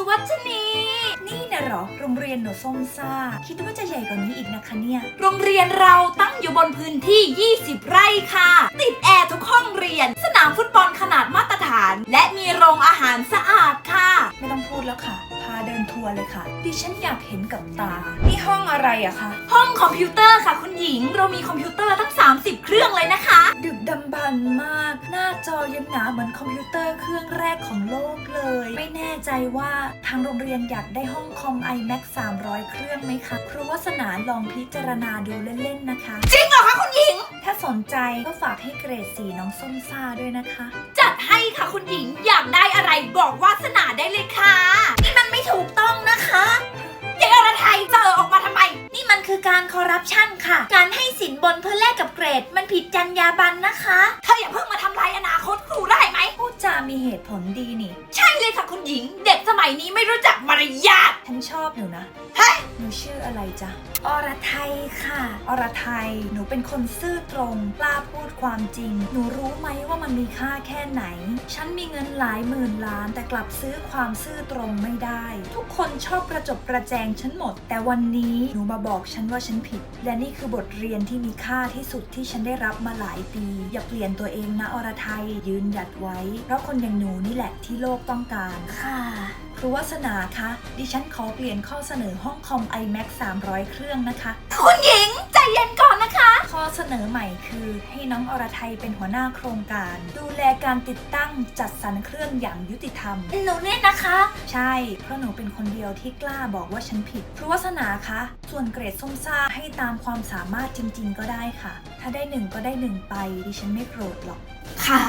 สุวัชนี นี่นะเหรอ โรงเรียนหนูส้มซ่า คิดว่าจะใหญ่กว่านี้อีกนะคะเนี่ย โรงเรียนเราตั้งอยู่บนพื้นที่ 20 ไร่ค่ะ ติดแอร์ทุกห้องเรียน สนามฟุตบอลขนาดมาตรฐาน และมีโรงอาหารสะอาดค่ะ ไม่ต้องพูดแล้วค่ะ พาเดินทัวร์เลยค่ะ ดิฉันอยากเห็นกับตา นี่ห้องอะไรอะคะ ห้องคอมพิวเตอร์ค่ะคุณหญิง เรามีคอมพิวเตอร์ตั้ง 30 เครื่องเลยนะคะ ดึกดำบรรพ์มากหน้า จอยังหนาเหมือนคอมพิวเตอร์เครื่องแรกของโลกเลย ไม่แน่ใจว่าทางโรงเรียนอยากได้ห้องคอม iMac 300 เครื่องไหมคะ ครูวัสนาลองพิจารณาดูเล่นๆนะคะ จริงเหรอคะคุณหญิง ถ้าสนใจก็ฝากให้เกรดสีน้องส้มซ่าด้วยนะคะ จัดให้ค่ะคุณหญิงอยากได้อะไรบอกวา คือการคอร์รัปชันค่ะ การให้สินบนเพื่อแลกกับเกรด มันผิดจรรยาบรรณนะคะเธออย่าเพิ่งมาทำลายอนาคตครูได้ไหมพูดจามีเหตุผลดีนี่ ใช่เลยค่ะคุณหญิง เด็กสมัยนี้ไม่รู้จักมารยาทฉัน ชอบหนูนะเฮ้ยหนูชื่ออะไรจ๊ะ อรไทยค่ะ อรไทย หนูเป็นคนซื่อตรง กล้าพูดความจริง หนูรู้ไหมว่ามันมีค่าแค่ไหน ฉันมีเงินหลายหมื่นล้าน แต่กลับซื้อความซื่อตรงไม่ได้ ทุกคนชอบประจบประแจงฉันหมด แต่วันนี้หนูมาบอกฉันว่าฉันผิด และนี่คือบทเรียนที่มีค่าที่สุดที่ฉันได้รับมาหลายปี อย่าเปลี่ยนตัวเองนะอรไทยยืนหยัดไว้ เพราะคนอย่างหนูนี่แหละที่โลกต้องการค่ะ ครูวัสนาคะดิฉันขอเปลี่ยนข้อเสนอห้องคอม iMac 300 เครื่องนะคะ คุณหญิงใจเย็นก่อนนะคะ ข้อเสนอใหม่คือให้น้องอรไทยเป็นหัวหน้าโครงการ ดูแลการติดตั้งจัดสรรเครื่องอย่างยุติธรรม หนูเนี่ยนะคะ ใช่ เพราะหนูเป็นคนเดียวที่กล้าบอกว่าฉันผิดครูวัสนาคะ ส่วนเกรดส้มซ่าให้ตามความสามารถจริง ๆ ก็ได้ค่ะ ถ้าได้หนึ่งก็ได้หนึ่งไปดิฉันไม่โกรธหรอกค่ะ